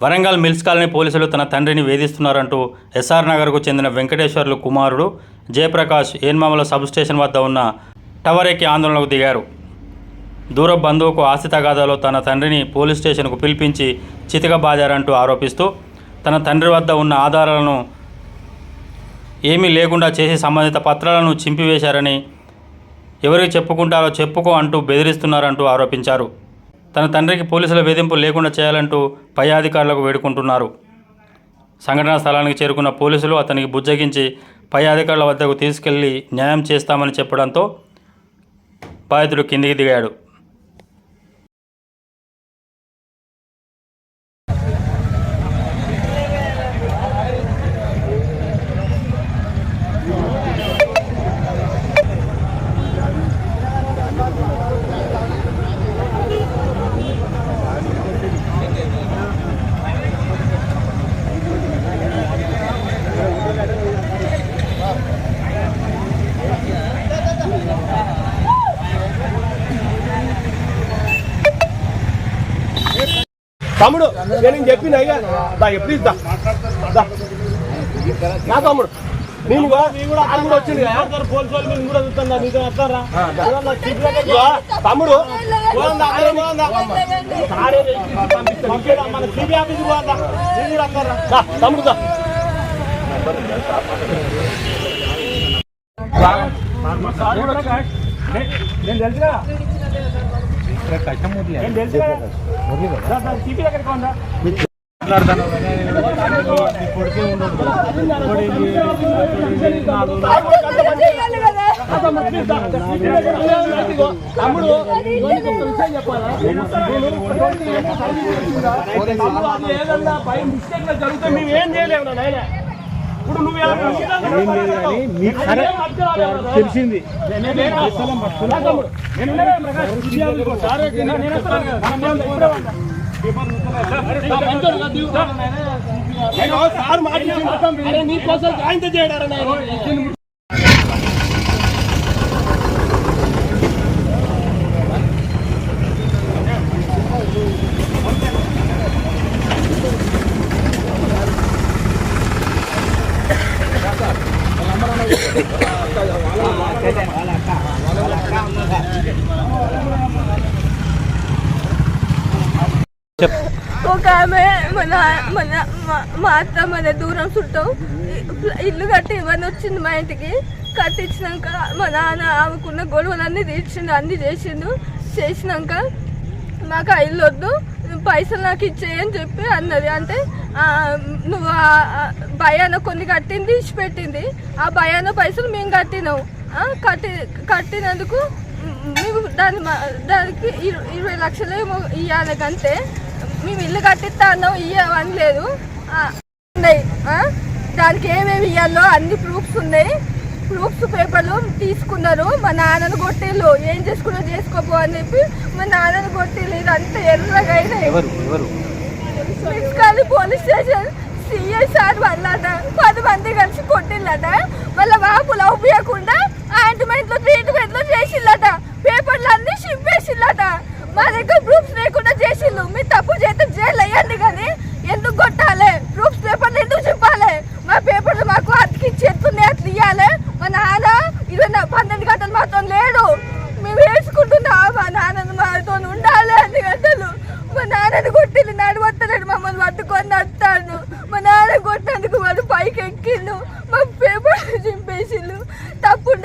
Warangal mills colony పోలీసులు తన తండ్రిని వేధిస్తున్నారంటూ ఎస్ఆర్ నగర్కు చెందిన వెంకటేశ్వర్లు కుమారుడు జయప్రకాష్ ఏన్మామల సబ్ స్టేషన్ వద్ద ఉన్న టవర్ ఎక్కి ఆందోళనకు దిగారు. దూర బంధువుకు ఆస్తి తగాదాలో తన తండ్రిని పోలీస్ స్టేషన్కు పిలిపించి చితకబాదారంటూ ఆరోపిస్తూ తన తండ్రి వద్ద ఉన్న ఆధారాలను ఏమీ లేకుండా చేసి సంబంధిత పత్రాలను చింపివేశారని ఎవరికి చెప్పుకుంటారో చెప్పుకో అంటూ బెదిరిస్తున్నారంటూ ఆరోపించారు. తన తండ్రికి పోలీసుల వేధింపులు లేకుండా చేయాలంటూ పై అధికారులకు వేడుకుంటున్నారు. సంఘటనా స్థలానికి చేరుకున్న పోలీసులు అతనికి బుజ్జగించి పై అధికారుల వద్దకు తీసుకెళ్ళి న్యాయం చేస్తామని చెప్పడంతో బాధితుడు కిందికి దిగాడు. తమ్ముడు నేను చెప్పిన అయ్యా. దా ఎప్పుడు ఇద్దా దా. నా తమ్ముడు. నేను కూడా కూడా వచ్చింది తమ్ముడు తమ్ముడు. నేను తెలుసుగా ప్రకాశం తెలుసుగా సిపి దగ్గరికి ఉందా తమ్ముడు విషయం చెప్పాలా? పై మిస్టేక్లో జరిగితే మేము ఏం చేయలేము నాయన సరే, తెలిసింది సార్ నేను వస్తాను కదా. మనం ఇప్పుడే ఉంటాం. నేను సార్ మాట ఇచ్చిండు. అరే నీ కోసం ఆయన చేయడారా నాయన ఒక ఆమె మన మన మా- అత్త మన దూరం చుట్టూ ఇల్లు కట్టి ఇవన్నీ వచ్చింది మా ఇంటికి. కట్టించినాక మా నాన్న ఆమెకున్న గొడవలన్నీ తీర్చిండు అన్ని చేసిండు. చేసినాక మాకు ఆ ఇల్లు వద్దు పైసలు నాకు ఇచ్చేయని చెప్పి అన్నది. అంటే నువ్వు భయాన కొన్ని కట్టింది ఇచ్చి పెట్టింది. ఆ భయాన పైసలు మేము కట్టినావు కట్టి కట్టినందుకు మేము దాని దానికి ఇరవై లక్షలు ఏమో ఇవ్వాలి కంటే మేము ఇల్లు కట్టిస్తా అన్నాం ఇవ్వని లేదు ఉన్నాయి. దానికి ఏమేమి ఇవ్వాలో అన్ని ప్రూఫ్స్ ఉన్నాయి. ప్రూఫ్స్ పేపర్లు తీసుకున్నారు. మా నాన్నను కొట్టిల్లు. ఏం చేసుకున్నా చేసుకోపో అని చెప్పి మా నాన్నను కొట్టిల్లు. ఇదంతా ఎర్రగా అయినాయి. Police station C I sir వాళ్ళట. పది మంది కలిసి కొట్టిల్లట. వాళ్ళ వాపులు అవ్వకుండా ఆయింట్మెంట్లు ట్రీట్మెంట్లు చేసిల్లట. పేపర్లు అన్ని చింపేసిల్లట. మా దగ్గర తప్పుడు